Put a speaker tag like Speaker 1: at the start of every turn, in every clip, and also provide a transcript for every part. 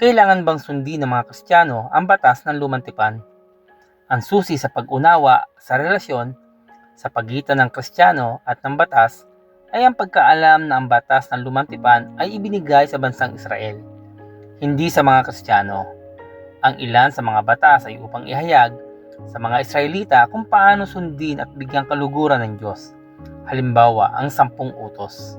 Speaker 1: Kailangan bang sundin ng mga Kristiyano ang batas ng lumang tipan? Ang susi sa pag-unawa sa relasyon sa pagitan ng Kristiyano at ng batas ay ang pagkaalam na ang batas ng lumang tipan ay ibinigay sa bansang Israel, hindi sa mga Kristiyano. Ang ilan sa mga batas ay upang ihayag sa mga Israelita kung paano sundin at bigyang kaluguran ng Diyos. Halimbawa, ang sampung utos.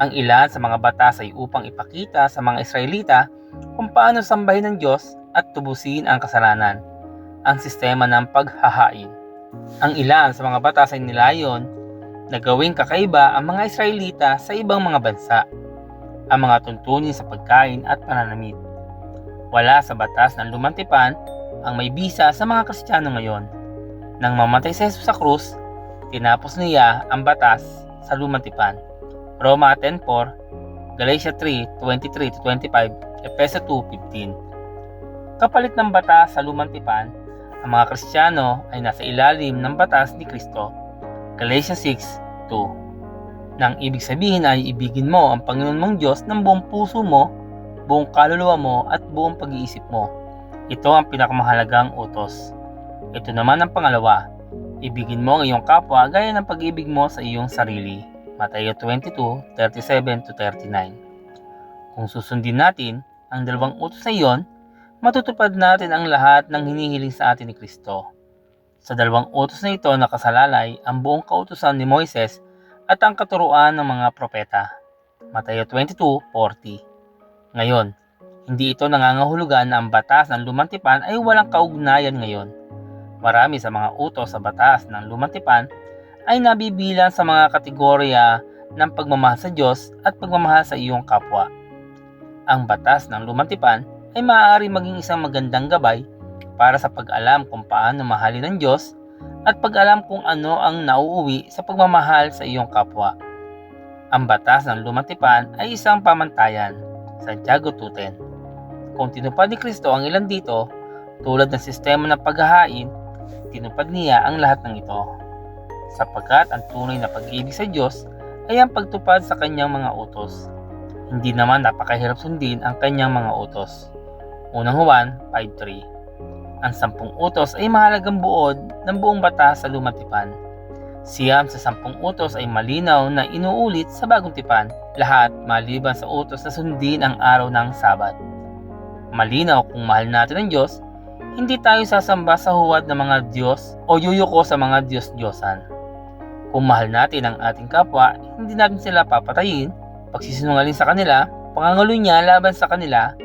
Speaker 1: Ang ilan sa mga batas ay upang ipakita sa mga Israelita kung paano sambahin ng Diyos at tubusin ang kasalanan, ang sistema ng paghahain. Ang ilan sa mga batas ay nilayon na gawing kakaiba ang mga Israelita sa ibang mga bansa, ang mga tuntunin sa pagkain at pananamit. Wala sa batas ng lumantipan ang may bisa sa mga Kristiyano ngayon. Nang mamatay si Jesus sa krus, tinapos niya ang batas sa lumantipan. Roma 10.4, Galatia 3.23-25, Efeso 2.15. Kapalit ng batas sa lumang tipan, ang mga Kristiyano ay nasa ilalim ng batas ni Kristo. Galatia 6.2 Nang ibig sabihin ay ibigin mo ang Panginoon mong Diyos ng buong puso mo, buong kaluluwa mo at buong pag-iisip mo. Ito ang pinakamahalagang utos. Ito naman ang pangalawa, ibigin mo ang iyong kapwa gaya ng pag-ibig mo sa iyong sarili. Mateo 22:37-39 Kung susundin natin ang dalawang utos na iyon, matutupad natin ang lahat ng hinihiling sa atin ni Kristo. Sa dalawang utos na ito nakasalalay ang buong kautusan ni Moises at ang katuruan ng mga propeta. Mateo 22:40 Ngayon, hindi ito nangangahulugan na ang batas ng lumantipan ay walang kaugnayan ngayon. Marami sa mga utos sa batas ng lumantipan ay nabibilang sa mga kategorya ng pagmamahal sa Diyos at pagmamahal sa iyong kapwa. Ang batas ng lumantipan ay maaari maging isang magandang gabay para sa pag-alam kung paano mahalin ng Diyos at pag-alam kung ano ang nauuwi sa pagmamahal sa iyong kapwa. Ang batas ng lumantipan ay isang pamantayan. Santiago 2.10 Kung tinupad ni Kristo ang ilan dito, tulad ng sistema ng paghahain, tinupad niya ang lahat ng ito. Sapagkat ang tunay na pag-ibig sa Diyos ay ang pagtupad sa kanyang mga utos. Hindi naman napakahirap sundin ang kanyang mga utos. Unang Juan 5.3 Ang sampung utos ay mahalagang buod ng buong batas sa lumang tipan. Siyam sa sampung utos ay malinaw na inuulit sa bagong tipan, lahat maliban sa utos na sundin ang araw ng Sabat. Malinaw kung mahal natin ang Diyos, hindi tayo sasamba sa huwad ng mga Diyos o yuyuko sa mga Diyos-Diyosan. Kung mahal natin ang ating kapwa, hindi natin sila papatayin, pagsisinungaling sa kanila, pangangalunya laban sa kanila,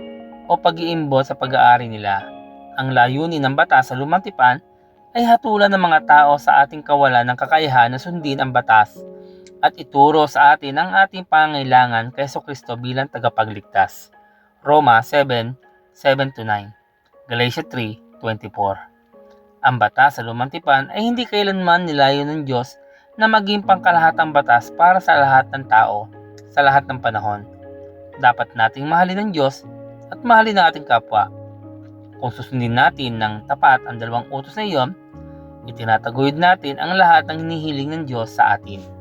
Speaker 1: o pag-iimbot sa pag-aari nila. Ang layunin ng batas sa lumang tipan ay hatulan ng mga tao sa ating kawalan ng kakayahan na sundin ang batas at ituro sa atin ang ating pangailangan kay Kristo bilang tagapagligtas. Roma 7, 7-9 Galatia 3.24 Ang batas sa lumang tipan ay hindi kailanman nilayo ng Diyos na maging pangkalahatang batas para sa lahat ng tao, sa lahat ng panahon. Dapat nating mahalin ng Diyos at mahalin ang ating kapwa. Kung susundin natin ng tapat ang dalawang utos na iyon, itinataguyod natin ang lahat ng hinihiling ng Diyos sa atin.